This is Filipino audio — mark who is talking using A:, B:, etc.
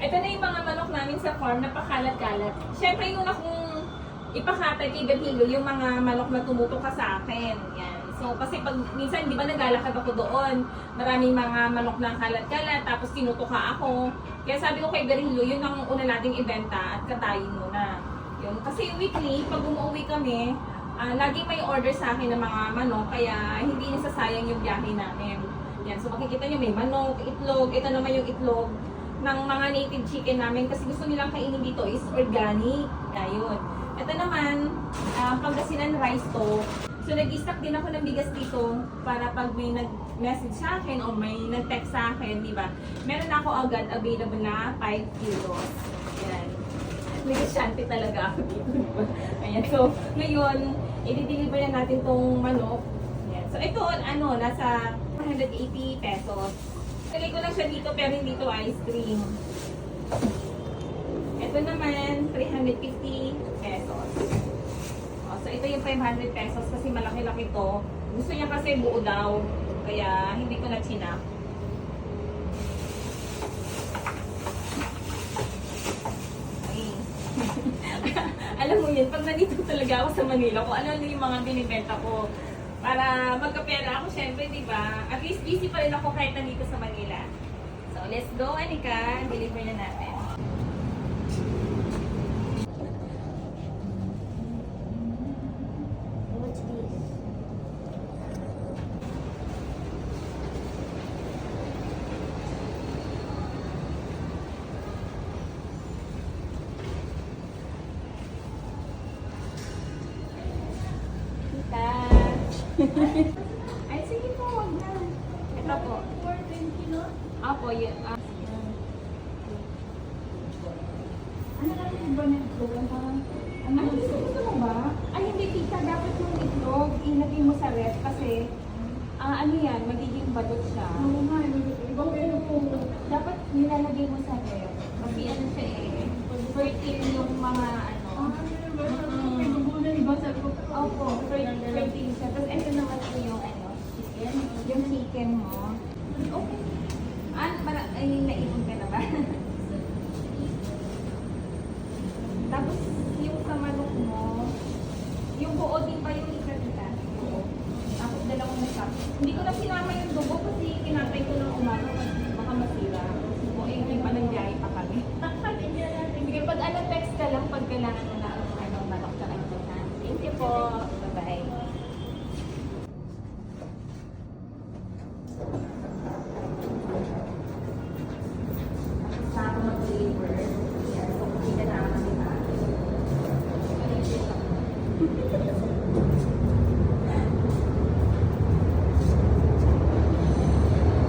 A: Ito na yung mga manok namin sa farm, napakalat-kalat. Siyempre, yung una kong ipakatay kay Virgilio, yung mga manok na tumutok ka sa akin. Yan. So, kasi pag minsan, di ba naglalakad ako doon, maraming mga manok na kalat-kalat, tapos tinutuka ako. Kaya sabi ko kay Virgilio, yun ang una nating ibenta at katayin muna. Yun. Kasi weekly, pag umuwi kami, ah, lagi may order sa akin ng mga manok, kaya hindi nasasayang yung biyahe namin. Yan. So, makikita nyo may manok, itlog, ito naman yung itlog ng mga native chicken namin kasi gusto nilang kainin dito is organic. Ayun. Ito naman, uh, Pangasinan rice to. So nag-stock din ako ng bigas dito para pag may nag-message sa akin o may nag-text sa akin, di ba? Meron ako agad available na 5 kilos. Ayan. Negosyante talaga ako dito? Ayan. So, ngayon, i-deliver na natin tong manok. Ayan. So, ito, ano, nasa 180 pesos. Lagay ko lang siya dito pero hindi to ice cream. Ito naman, 350 pesos. O, so ito yung 500 pesos kasi malaki-laki to. Gusto niya kasi buo daw. Kaya hindi ko na chinap. Ay. Alam mo yun, pag nandito talaga ako sa Manila, kung ano-ano yung mga binibenta ko, para magkapera ako, syempre, di ba? At least busy pa rin ako kahit nandito sa Manila. So, let's go, Anika. Deliver na natin. Ay, sige po, wag na. Ito po.
B: For 20 no?
A: Apo, yun. Ah,
B: Ano lang yung ba nito? Parang, ano
A: Ay, gusto, mo ba? Ay, hindi, tita. Dapat yung itlog, ilagay mo sa ref kasi, ah, ano yan, magiging balot siya.
B: Oo nga, ibang pero
A: Dapat nilalagay mo sa ref. Kasi ano siya eh, fertile yung mga ano.
B: Ah, may gugunan, iba sabi ko.
A: Opo, fertile siya. Tapos ito naman po yung ano, chicken. Yung chicken mo. Okay. Ah, para, ay, naipon ka na ba? Tapos yung sa manok mo, yung buo din ba yung isa? Oo. Tapos dalawang masap. Hindi ko na sinama yung dugo kasi kinatay ko ng umaga baka masira. O eh, may panangyayi pa kami. Sige, pag ano, text ka lang pag kailangan mo